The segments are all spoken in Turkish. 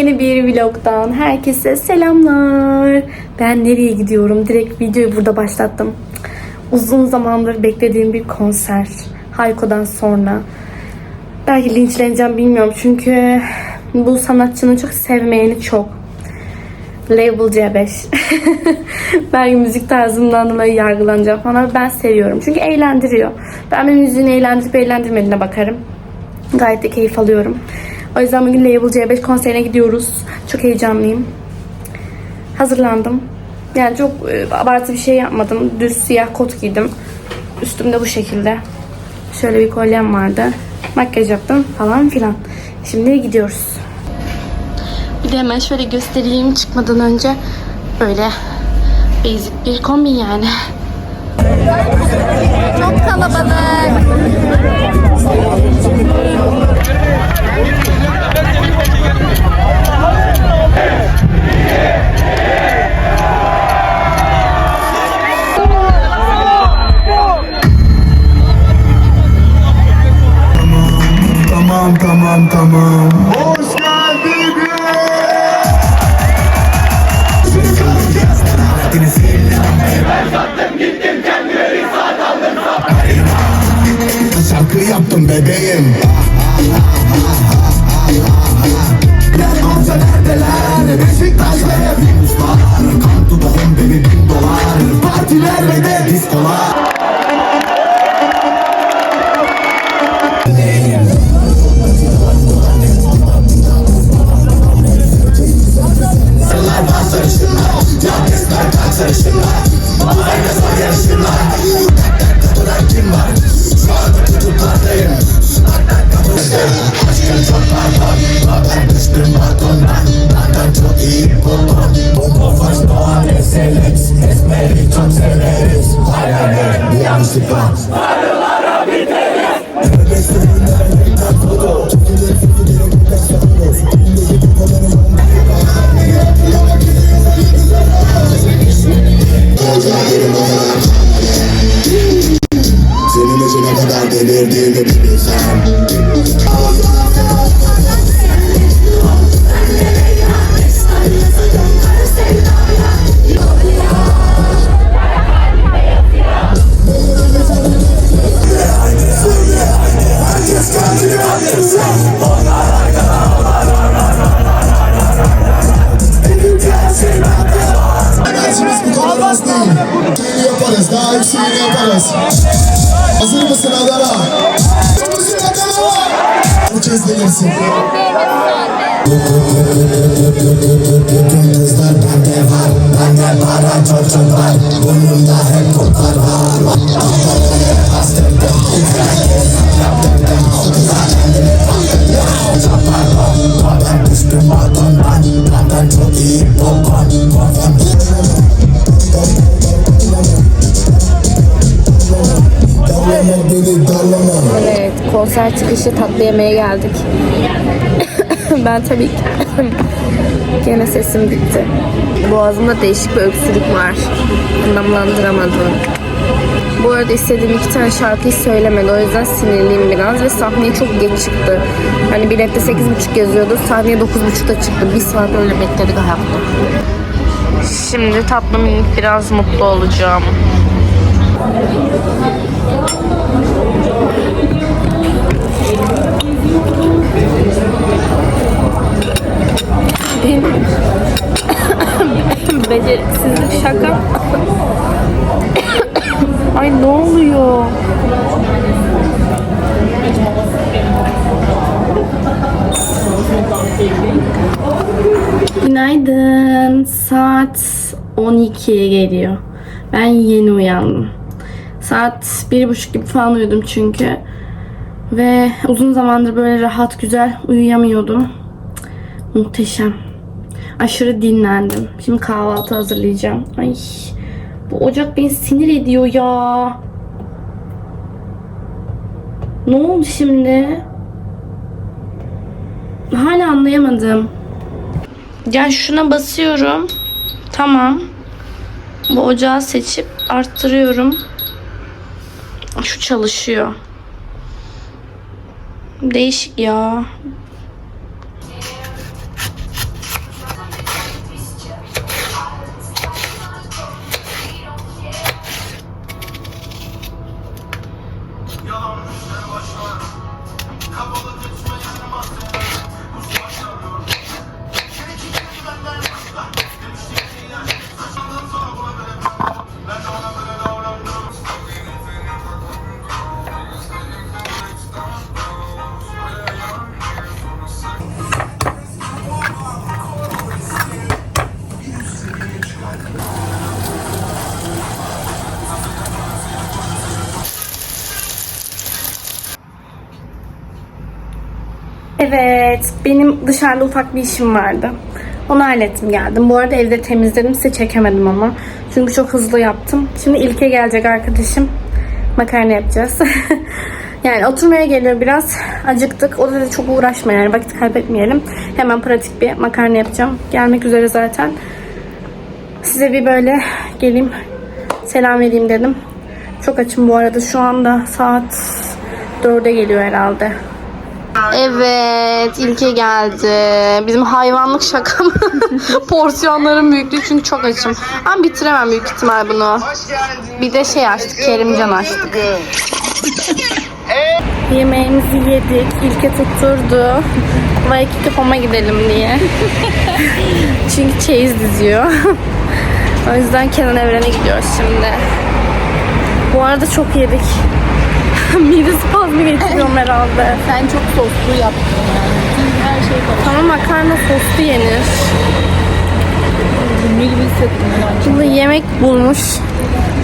Yeni bir vlogdan herkese selamlar. Ben nereye gidiyorum? Direkt videoyu burada başlattım. Uzun zamandır beklediğim bir konser. Hayko'dan sonra. Belki linçleneceğim bilmiyorum çünkü bu sanatçının çok sevmeyeni çok. Label C5. Belki müzik tarzımdan dolayı yargılanacağım falan ben seviyorum. Çünkü eğlendiriyor. Ben bir müziğin eğlendirip eğlendirmediğine bakarım. Gayet de keyif alıyorum. O yüzden bugün Label C5 konserine gidiyoruz. Çok heyecanlıyım. Hazırlandım. Yani çok e, abartı bir şey yapmadım. Düz siyah kot giydim. Üstümde bu şekilde. Şöyle bir kolyem vardı. Makyaj yaptım falan filan. Şimdi gidiyoruz. Bir de hemen şöyle göstereyim çıkmadan önce. Böyle basic bir kombin yani. Çok kalabalık. Tamam tamam tamam. Hoş geldiniz. Şarkı yaptım bebeğim. Amca Evet, konser çıkışı tatlı yemeğe geldik. ben tabii ki gene sesim bitti. Boğazımda değişik bir öksürük var. Anlamlandıramadım. Bu arada istediğim iki tane şarkıyı söylemedi. O yüzden sinirliyim biraz ve sahneye çok geç çıktı. Hani bilette 8.30 yazıyordu. Sahneye 9.30'da çıktı. Bir saat öyle bekledik hayatta. Şimdi tatlı minik biraz mutlu olacağım. Saat 12'ye geliyor. Ben yeni uyandım. Saat bir buçuk gibi falan uyudum çünkü. Ve uzun zamandır böyle rahat güzel uyuyamıyordum. Muhteşem. Aşırı dinlendim. Şimdi kahvaltı hazırlayacağım. Ay bu ocak beni sinir ediyor ya. Ne oldu şimdi? Hala anlayamadım. Ya şuna basıyorum. Tamam. Bu ocağı seçip arttırıyorum. Şu çalışıyor. Değişik ya. Evet, benim dışarıda ufak bir işim vardı. Onu hallettim geldim. Bu arada evde temizledim size çekemedim ama. Çünkü çok hızlı yaptım. Şimdi İlke gelecek arkadaşım. Makarna yapacağız. yani oturmaya geliyor biraz. Acıktık. O da çok uğraşma yani vakit kaybetmeyelim. Hemen pratik bir makarna yapacağım. Gelmek üzere zaten. Size bir böyle geleyim selam vereyim dedim. Çok açım bu arada. Şu anda saat 4'e geliyor herhalde. Evet, ilke geldi. Bizim hayvanlık şaka mı? Porsiyonların büyüklüğü çünkü çok açım. Ama bitiremem büyük ihtimal bunu. Bir de şey açtık, Kerimcan açtık. Yemeğimizi yedik. İlke tutturdu. Waikiki Home'a gidelim diye. çünkü çeyiz diziyor. o yüzden Kenan Evren'e gidiyoruz şimdi. Bu arada çok yedik. Mide spazmı geçiriyorum herhalde. Sen çok soslu yaptın yani. Her şey. Ama makarna soslu yenir. Ne gibi hissettim ben. Şimdi yemek bulmuş.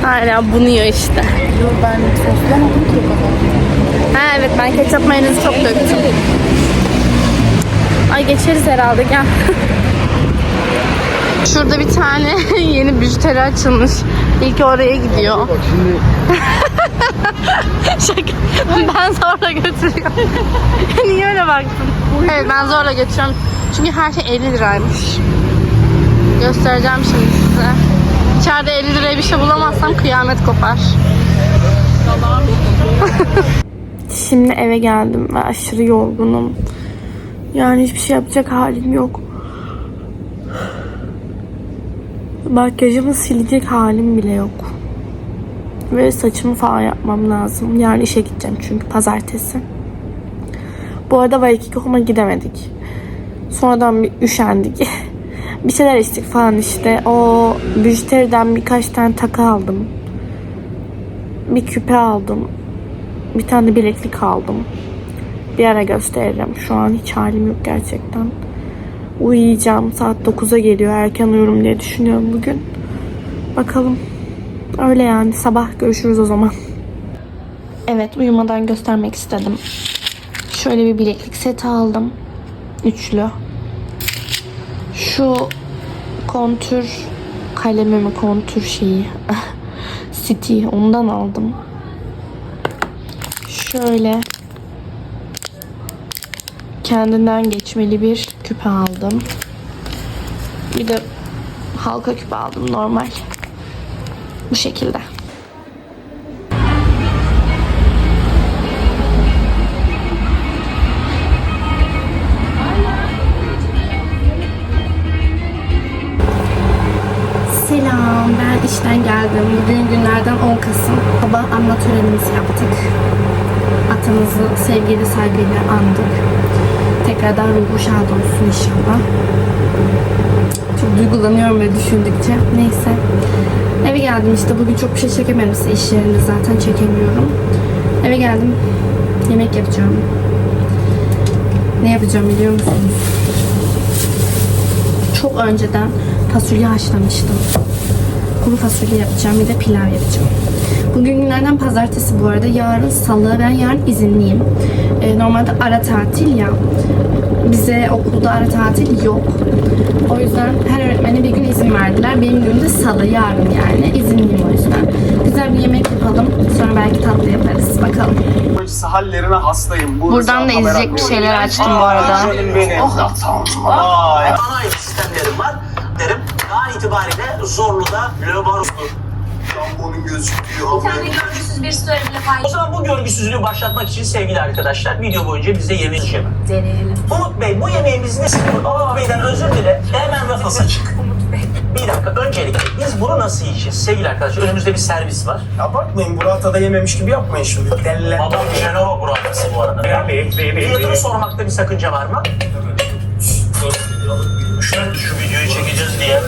Hala bunuyor işte. Yok ben soslamadım ki o kadar. Ha evet ben ketçap mayonezi çok döktüm. Ay geçeriz herhalde gel. Şurada bir tane yeni bijuteri açılmış. İlk oraya gidiyor. Bak şimdi Şaka. Ben zorla götürüyorum. Niye öyle baktın? Evet ben zorla götürüyorum. Çünkü her şey 50 liraymış. Göstereceğim şimdi size. İçeride 50 liraya bir şey bulamazsam kıyamet kopar. Şimdi eve geldim ve aşırı yorgunum. Yani hiçbir şey yapacak halim yok. Makyajımı silecek halim bile yok. Ve saçımı falan yapmam lazım. Yani işe gideceğim çünkü pazartesi. Bu arada Waikiki Home'a gidemedik. Sonradan bir üşendik. bir şeyler içtik falan işte. O bijuteriden birkaç tane takı aldım. Bir küpe aldım. Bir tane bileklik aldım. Bir ara gösteririm. Şu an hiç halim yok gerçekten. Uyuyacağım. Saat 9'a geliyor. Erken uyurum diye düşünüyorum bugün. Bakalım. Öyle yani. Sabah görüşürüz o zaman. Evet uyumadan göstermek istedim. Şöyle bir bileklik seti aldım. Üçlü. Şu kontür kalemimi kontür şeyi City ondan aldım. Şöyle kendinden geçmeli bir küpe aldım. Bir de halka küpe aldım normal. Bu şekilde. Selam, ben işten geldim. Bugün günlerden 10 Kasım. Sabah anma törenimizi yaptık. Atamızı sevgili saygıyla andık. Tekrardan ruhu şad olsun inşallah. Çok duygulanıyorum ve düşündükçe. Neyse. Eve geldim işte. Bugün çok bir şey çekemedim size iş yerinde zaten çekemiyorum. Eve geldim. Yemek yapacağım. Ne yapacağım biliyor musunuz? Çok önceden fasulye haşlamıştım. Kuru fasulye yapacağım. Bir de pilav yapacağım. Bugün günlerden pazartesi bu arada. Yarın salı. Ben yarın izinliyim. Ee, normalde ara tatil ya. Bize okulda ara tatil yok. O yüzden her öğretmene bir gün izin verdiler. Benim günüm de salı yarın yani. İzinliyim o yüzden. Güzel bir yemek yapalım. Sonra belki tatlı yaparız. Bakalım. hallerine hastayım. Bu Buradan da izleyecek bir şeyler açtım bu arada. Benim. Oh. Vay. Bana ait sistemlerim var derim. An itibariyle Zorlu'da Löbarus'tur. Jambonun gözüktüğü Bir tane görgüsüz bir story bile O zaman bu görgüsüzlüğü başlatmak için sevgili arkadaşlar video boyunca bize yemek yiyeceğim. Deneyelim. Umut Bey bu yemeğimiz ne? Umut Bey'den özür dile. Hemen rafası çık. Umut Bey. Bir dakika öncelikle biz bunu nasıl yiyeceğiz? Sevgili arkadaşlar önümüzde bir servis var. Abartmayın buratada yememiş gibi yapmayın şimdi. Delle. Babam Genova buradası bu arada. Fiyatını sormakta bir sakınca var mı? Şu videoyu çekeceğiz diye.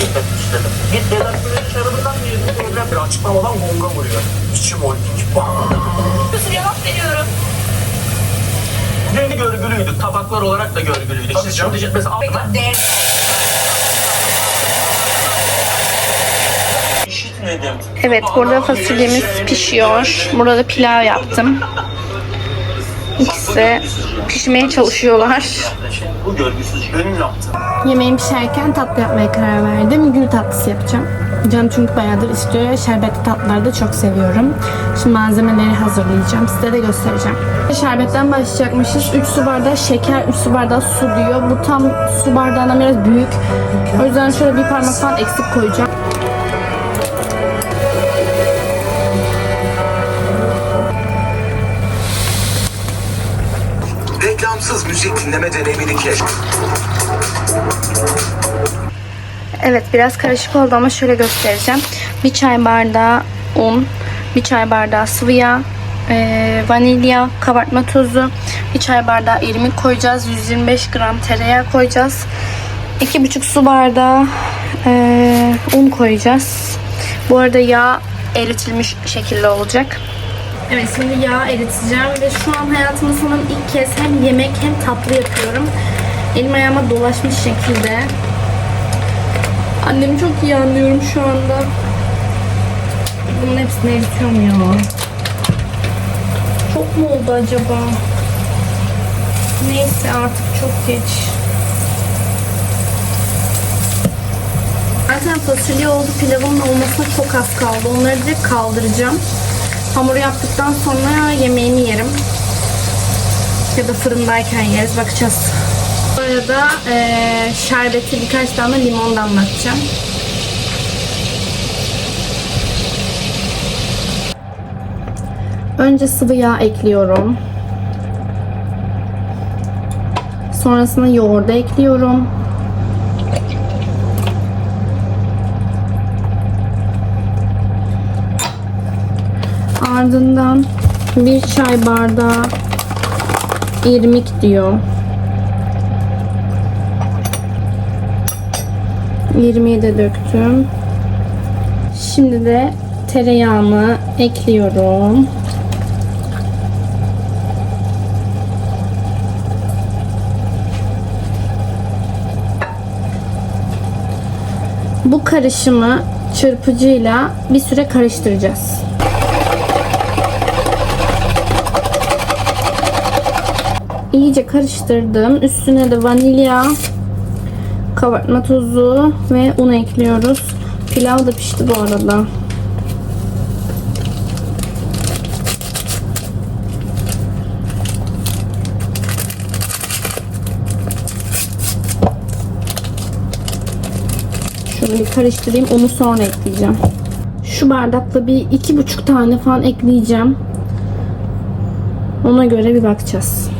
Dikkat istedim. Git Vedat Güneş çarabından mı yedin? Problem Bir açıklamadan gonga vuruyor. İçim holding. Cevap veriyorum. Dün bir görgülüydük. Tabaklar olarak da görgülüydük. Tabii Siz canım. şimdi mesela. Değer. İşitmedim. Evet burada fasulyemiz pişiyor. Burada da pilav yaptım. İkisi İşte pişmeye çalışıyorlar. Bu görgüsüz Benim yaptım. Yemeğim pişerken tatlı yapmaya karar verdim. Gül tatlısı yapacağım. Canım çünkü bayağıdır istiyor. Şerbetli tatlıları da çok seviyorum. Şimdi malzemeleri hazırlayacağım. Size de göstereceğim. Şerbetten başlayacakmışız. 3 su bardağı şeker, 3 su bardağı su diyor. Bu tam su bardağından biraz büyük. O yüzden şöyle bir parmak falan eksik koyacağım. Reklamsız müzik dinleme deneyimini keşf. Evet biraz karışık oldu ama şöyle göstereceğim. Bir çay bardağı un, bir çay bardağı sıvı yağ, e, vanilya, kabartma tozu, bir çay bardağı irmik koyacağız. 125 gram tereyağı koyacağız. 2,5 su bardağı e, un koyacağız. Bu arada yağ eritilmiş şekilde olacak. Evet şimdi yağ eriteceğim ve şu an hayatımda sanırım ilk kez hem yemek hem tatlı yapıyorum. Elim ayağıma dolaşmış şekilde. Annemi çok iyi anlıyorum şu anda. Bunun hepsini eritiyorum ya. Çok mu oldu acaba? Neyse artık çok geç. Zaten fasulye oldu pilavın olmasına çok az kaldı. Onları direkt kaldıracağım. Hamuru yaptıktan sonra yemeğimi yerim. Ya da fırındayken yeriz. Bakacağız. Arada eee şerbeti birkaç tane limon damlatacağım. Önce sıvı yağ ekliyorum. Sonrasında yoğurdu ekliyorum. Ardından bir çay bardağı irmik diyor. İrmiği de döktüm. Şimdi de tereyağımı ekliyorum. Bu karışımı çırpıcıyla bir süre karıştıracağız. İyice karıştırdım. Üstüne de vanilya, kabartma tozu ve un ekliyoruz. Pilav da pişti bu arada. Şöyle bir karıştırayım. Onu sonra ekleyeceğim. Şu bardakla bir iki buçuk tane falan ekleyeceğim. Ona göre bir bakacağız.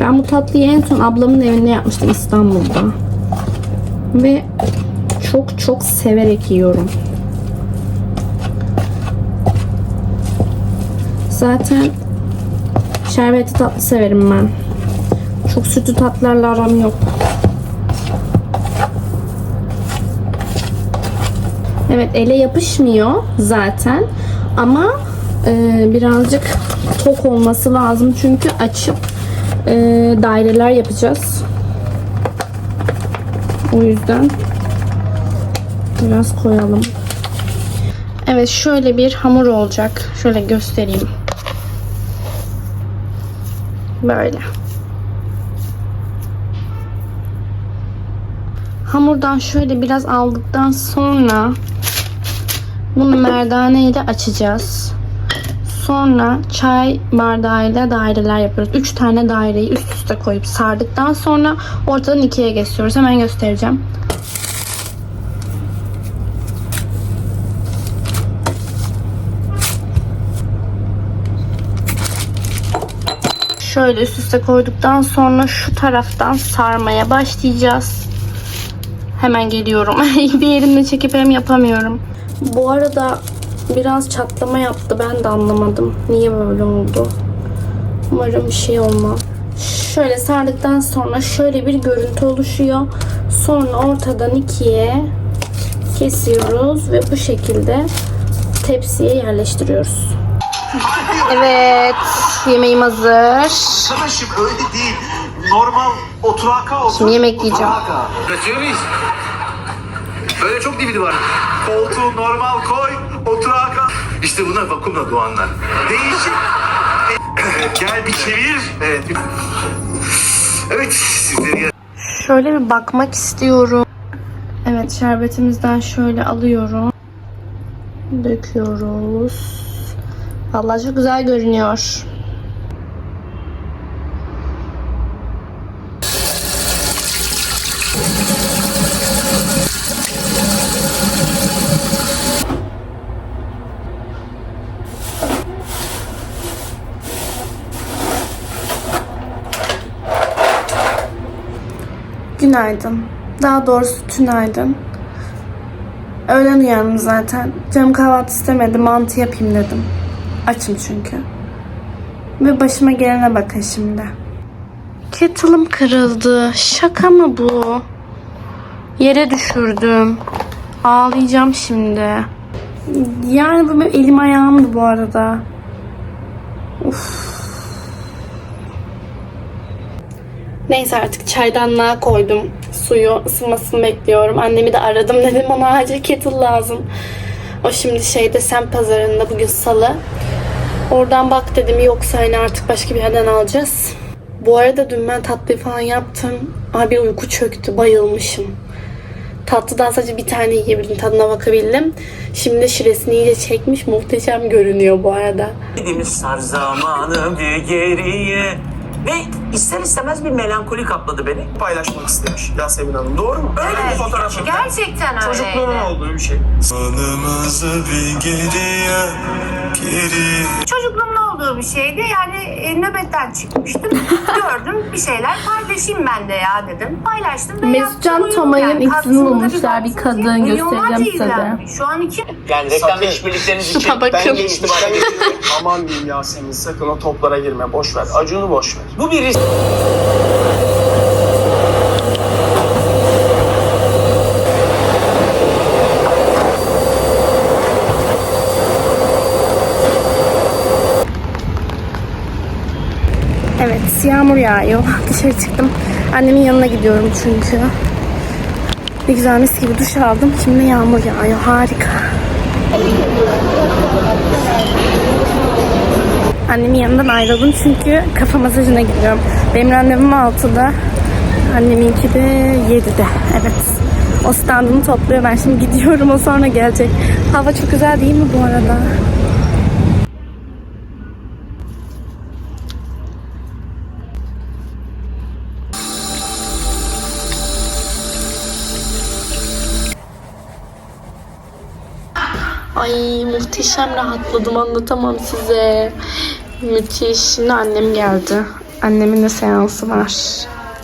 Ben bu tatlıyı en son ablamın evinde yapmıştım İstanbul'da. Ve çok çok severek yiyorum. Zaten şerbetli tatlı severim ben. Çok sütlü tatlarla aram yok. Evet ele yapışmıyor zaten ama e, birazcık tok olması lazım çünkü açıp e, daireler yapacağız. O yüzden biraz koyalım. Evet şöyle bir hamur olacak. Şöyle göstereyim. Böyle. Hamurdan şöyle biraz aldıktan sonra bunu merdane ile açacağız. Sonra çay bardağıyla daireler yapıyoruz. 3 tane daireyi üst üste koyup sardıktan sonra ortadan ikiye kesiyoruz. Hemen göstereceğim. Şöyle üst üste koyduktan sonra şu taraftan sarmaya başlayacağız. Hemen geliyorum. bir elimle çekip hem yapamıyorum. Bu arada biraz çatlama yaptı. Ben de anlamadım. Niye böyle oldu? Umarım bir şey olmaz. Şöyle sardıktan sonra şöyle bir görüntü oluşuyor. Sonra ortadan ikiye kesiyoruz ve bu şekilde tepsiye yerleştiriyoruz. Evet, yemeğim hazır. Arkadaşım öyle değil. Normal oturaka otur. Şimdi yemek yiyeceğim. Oturaka. Böyle çok DVD var. Koltuğu normal koy, oturaka. İşte bunlar vakumla doğanlar. Değişik. Gel bir çevir. Evet. Evet sizleri Şöyle bir bakmak istiyorum. Evet şerbetimizden şöyle alıyorum. Döküyoruz. Vallahi çok güzel görünüyor. Günaydın. Daha doğrusu tünaydın. Öğlen uyandım zaten. Canım kahvaltı istemedi. Mantı yapayım dedim. Açım çünkü. Ve başıma gelene bakın şimdi. Kettle'ım kırıldı. Şaka mı bu? Yere düşürdüm. Ağlayacağım şimdi. Yani bu benim elim ayağımdı bu arada. Neyse artık çaydanlığa koydum. Suyu ısınmasını bekliyorum. Annemi de aradım dedim ona acil kettle lazım. O şimdi şeyde sen pazarında bugün salı. Oradan bak dedim yoksa hani artık başka bir yerden alacağız. Bu arada dün ben tatlıyı falan yaptım. Abi uyku çöktü bayılmışım. Tatlıdan sadece bir tane yiyebildim tadına bakabildim. Şimdi şiresini iyice çekmiş muhteşem görünüyor bu arada. Sar zamanı bir geriye. Ve ister istemez bir melankoli kapladı beni. Paylaşmak istemiş Yasemin Hanım. Doğru mu? Öyle bir fotoğraf. Gerçekten öyleydi. Çocukluğunun olduğu bir şey. Anımızı bir geriye, geriye çocukluğumda olduğu bir şeydi. Yani e, nöbetten çıkmıştım. Gördüm bir şeyler paylaşayım ben de ya dedim. Paylaştım ve Mesutcan Tomay'ın ikisini bulmuşlar. Bir kadın göstereceğim size. Şu an iki Yani reklam işbirlikleriniz için ben geçtim araya. Aman diyeyim Yasemin sakın o toplara girme. Boş ver. Acunu boş ver. Bu bir risk. Evet yağmur yağıyor. Dışarı çıktım. Annemin yanına gidiyorum çünkü. Ne güzel mis gibi duş aldım. Şimdi yağmur yağıyor. Harika. Annemin yanından ayrıldım çünkü kafa masajına gidiyorum. Benim randevum 6'da. Anneminki de 7'de. Evet. O standını topluyor. Ben şimdi gidiyorum. O sonra gelecek. Hava çok güzel değil mi bu arada? Ay muhteşem rahatladım anlatamam size. Müthiş. Şimdi annem geldi. Annemin de seansı var.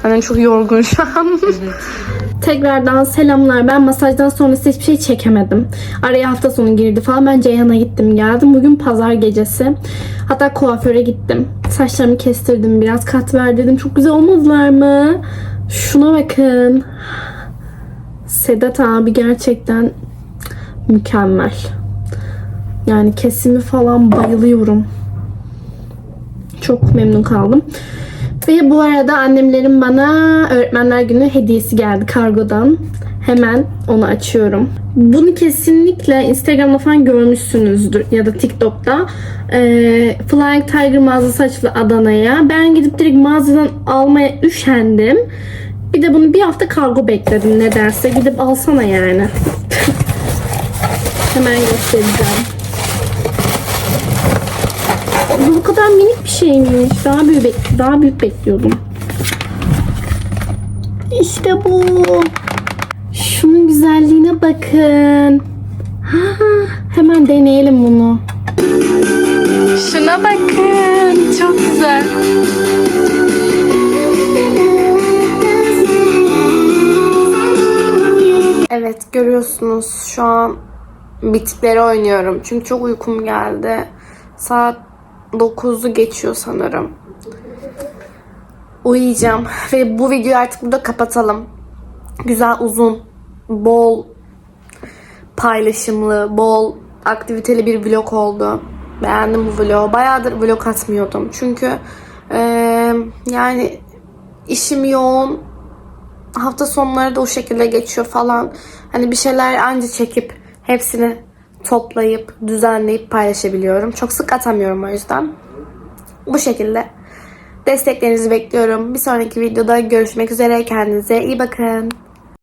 Annem çok yorgun şu an. Tekrardan selamlar. Ben masajdan sonra size hiçbir şey çekemedim. Araya hafta sonu girdi falan. Ben Ceyhan'a gittim geldim. Bugün pazar gecesi. Hatta kuaföre gittim. Saçlarımı kestirdim biraz. Kat ver dedim. Çok güzel olmadılar mı? Şuna bakın. Sedat abi gerçekten mükemmel. Yani kesimi falan bayılıyorum. Çok memnun kaldım. Ve bu arada annemlerin bana öğretmenler günü hediyesi geldi kargodan. Hemen onu açıyorum. Bunu kesinlikle Instagram'da falan görmüşsünüzdür ya da TikTok'ta. Ee, Flying Tiger mağazası açıldı Adana'ya. Ben gidip direkt mağazadan almaya üşendim. Bir de bunu bir hafta kargo bekledim ne derse. Gidip alsana yani. Hemen göstereceğim. Bu bu kadar minik bir şeymiş. Daha büyük daha büyük bekliyordum. İşte bu. Şunun güzelliğine bakın. Ha, hemen deneyelim bunu. Şuna bakın. Çok güzel. Evet görüyorsunuz şu an bitikleri oynuyorum. Çünkü çok uykum geldi. Saat 9'u geçiyor sanırım. Uyuyacağım. Ve bu videoyu artık burada kapatalım. Güzel, uzun, bol paylaşımlı, bol aktiviteli bir vlog oldu. Beğendim bu vlogu. Bayağıdır vlog atmıyordum. Çünkü eee, yani işim yoğun. Hafta sonları da o şekilde geçiyor falan. Hani bir şeyler anca çekip hepsini toplayıp, düzenleyip paylaşabiliyorum. Çok sık atamıyorum o yüzden. Bu şekilde. Desteklerinizi bekliyorum. Bir sonraki videoda görüşmek üzere. Kendinize iyi bakın.